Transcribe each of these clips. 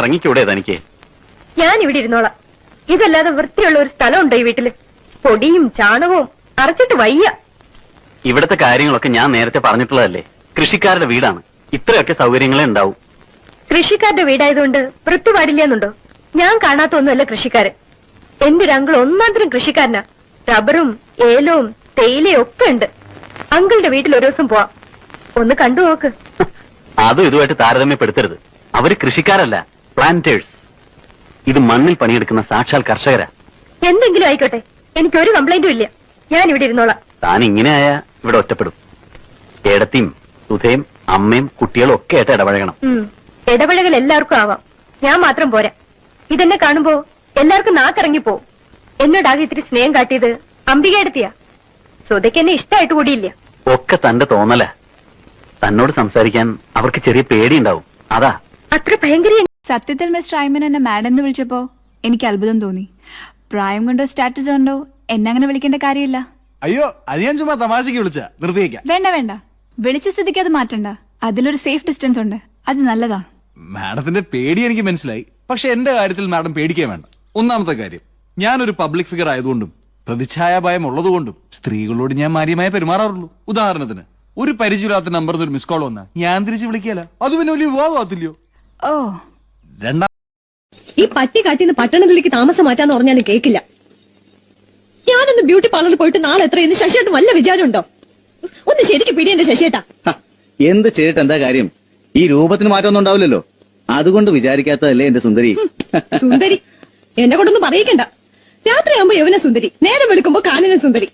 ഇറങ്ങിക്കൂടെ തനിക്ക്? ഞാൻ ഇവിടെ ഇരുന്നോളാം. ഇതല്ലാതെ വൃത്തിയുള്ള ഒരു സ്ഥലമുണ്ടോ ഈ വീട്ടിൽ? പൊടിയും ചാണകവും അറച്ചിട്ട് വയ്യ. ഇവിടത്തെ കാര്യങ്ങളൊക്കെ ഞാൻ നേരത്തെ പറഞ്ഞിട്ടുള്ളതല്ലേ? കൃഷിക്കാരുടെ വീടാണ്. ഇത്രയൊക്കെ സൗകര്യങ്ങളെ ഉണ്ടാവും. കൃഷിക്കാരുടെ വീടായതുകൊണ്ട് വൃത്തി പാടില്ലെന്നുണ്ടോ? ഞാൻ കാണാത്ത ഒന്നുമല്ല കൃഷിക്കാരൻ. എന്റെ ഒരു അങ്കിൾ ഒന്നാന്തരം കൃഷിക്കാരനാ. റബ്ബറും ഏലവും തേയിലയും ഒക്കെ ഉണ്ട്. അങ്കിളുടെ വീട്ടിൽ ഒരു ദിവസം പോവാം. ഒന്ന് കണ്ടു നോക്ക്. അതും ഇതുമായിട്ട് താരതമ്യപ്പെടുത്തരുത്. അവർ കൃഷിക്കാരല്ല. പ്ലാന്റേഴ്സ് ഇത് മണ്ണിൽ പണിയെടുക്കുന്ന സാക്ഷാൽ കർഷകരാ. എന്തെങ്കിലും ആയിക്കോട്ടെ. എനിക്ക് ഒരു കംപ്ലൈന്റും ഇല്ല. ഞാൻ ഇവിടെ ഇരുന്നോളാം. താൻ ഇങ്ങനെയായ ഇവിടെ ഒറ്റപ്പെടും. ഏടത്തിയും സുധയും അമ്മയും കുട്ടികളും ഒക്കെ ആയിട്ട് ഇടപഴകണം. ഉം. ഇടപഴകൽ എല്ലാവർക്കും ആവാം. ഞാൻ മാത്രം പോരാ. ഇതെന്നെ കാണുമ്പോ എല്ലാവർക്കും നാക്കിറങ്ങി പോവും. എന്നോടാകെ ഇത്തിരി സ്നേഹം കാട്ടിയത് അംബികയെടുത്തിയാ സുധയ്ക്ക് എന്നെ ഇഷ്ടമായിട്ട് കൂടിയില്ല. ഒക്കെ തന്റെ തോന്നല. തന്നോട് സംസാരിക്കാൻ അവർക്ക് ചെറിയ പേടിയുണ്ടാവും. അതാ. അത്ര ഭയങ്കര സത്യത്തിൽ മിസ്റ്റർ ഐമൻ എന്നെ മാഡം എന്ന് വിളിച്ചപ്പോ എനിക്ക് അത്ഭുതം തോന്നി. പ്രായം കൊണ്ടോ സ്റ്റാറ്റസ് കൊണ്ടോ എന്നെ അങ്ങനെ വിളിക്കേണ്ട കാര്യമില്ല. അയ്യോ അത് ഞാൻ ചുമ്മാ തമാശക്ക് വിളിച്ച നിർത്തിയേക്കാം. വേണ്ട വേണ്ട. വിളിച്ച സ്ഥിതിക്ക് അത് മാറ്റണ്ട. അതിലൊരു സേഫ് ഡിസ്റ്റൻസ് ഉണ്ട്. അത് നല്ലതാ. മാഡത്തിന്റെ പേടി എനിക്ക് മനസ്സിലായി. പക്ഷെ എന്റെ കാര്യത്തിൽ മാഡം പേടിക്കാൻ വേണ്ട. ഒന്നാമത്തെ കാര്യം ഞാനൊരു പബ്ലിക് ഫിഗർ ആയതുകൊണ്ടും പ്രതിച്ഛായ ഭയം ഉള്ളതുകൊണ്ടും സ്ത്രീകളോട് ഞാൻ മാന്യമായി പെരുമാറാറുള്ളൂ. ഉദാഹരണത്തിന് ഒരു പരിചയമില്ലാത്ത നമ്പറിൽ ഒരു മിസ് കോൾ വന്നാ ഞാൻ തിരിച്ച് വിളിക്കല. അത് പിന്നെ വലിയ വിവാഹമാകത്തില്ലയോ? ഓ രണ്ടാം ഈ പട്ടി കാട്ടിന്ന് പട്ടണത്തിലേക്ക് താമസം മാറ്റാന്ന് പറഞ്ഞാലും കേക്കില്ല. ഞാനൊന്ന് ബ്യൂട്ടി പാർലറിൽ പോയിട്ട് നാളെ എത്രയെന്ന് ശശിയേട്ടൻ വല്ല വിചാരമുണ്ടോ? ഒന്ന് ശരിക്കും പിടി എന്റെ ശശിയേട്ടാ. ഹ, എന്ത് ചെയ്തിട്ട് എന്താ കാര്യം? ഈ രൂപത്തിന് മാറ്റമൊന്നും ഉണ്ടാവില്ലല്ലോ. അതുകൊണ്ട് വിചാരിക്കാത്തതല്ലേ എന്റെ സുന്ദരി. സുന്ദരി. എന്നെ കൊണ്ടൊന്നും പറയിക്കണ്ട. രാത്രിയാകുമ്പോ യവന സുന്ദരി നേരം വെളുക്കുമ്പോ കാനന സുന്ദരി.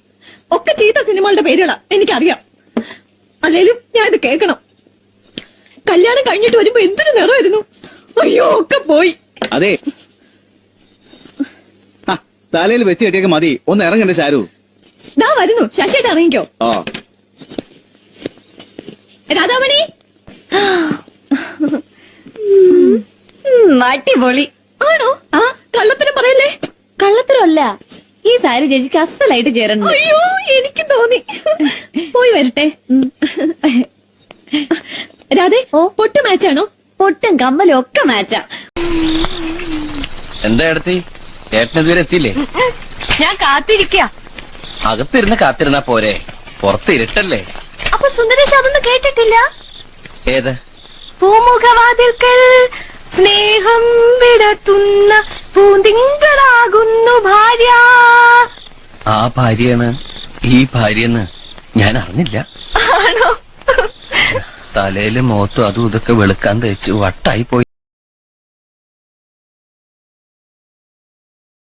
ഒക്കെ ചീത്ത സിനിമകളുടെ പേരുകളാ എനിക്കറിയാം. അല്ലേലും ഞാൻ ഇത് കേൾക്കണം. കല്യാണം കഴിഞ്ഞിട്ട് വരുമ്പോ എന്തൊരു നിറമായിരുന്നു. അയ്യോ ഒക്കെ പോയി. അതെ. തലയിൽ വെച്ച് കെട്ടിയൊക്കെ മതി. ഒന്ന് ഇറങ്ങണ്ടേ ശാരു. ദാ വരുന്നു. ശശിയുടെ ഇറങ്ങിക്കോ. ഓ രാധാമണി. അടിപൊളി. ആണോ? ആ കള്ളത്തിനും പറയല്ലേ? കള്ളത്തരമല്ല. ഈ സാരി ചേച്ചിക്ക് അസലായിട്ട് ചേരണം അയ്യോ എനിക്ക് തോന്നി. പോയി വരട്ടെ. രാധേ ഓ. പൊട്ടു മാച്ചാണോ? പൊട്ടും കമ്മലും ഒക്കെ മാറ്റാ. എന്താ എടുത്തി? ഏട്ടൻ ഇതുവരെ എത്തിയില്ലേ? ഞാൻ കാത്തിരിക്ക. അകത്തിരുന്ന് കാത്തിരുന്നാ പോരെ. പുറത്ത് ഇരുട്ടല്ലേ? അപ്പൊ സുന്ദരേഷ് അതൊന്നും കേട്ടിട്ടില്ല? ഏത്? പൂമുഖവാതിൽക്കൽ സ്നേഹം വിടത്തുന്ന പൂന്തിങ്കളാകുന്നു ഭാര്യ. ആ ഭാര്യയാണ് ഈ ഭാര്യ ഞാൻ അറിഞ്ഞില്ല. തലയിൽ മുഖത്തും അതും ഇതൊക്കെ വെളുക്കാൻ തേച്ച് വട്ടായി പോയി.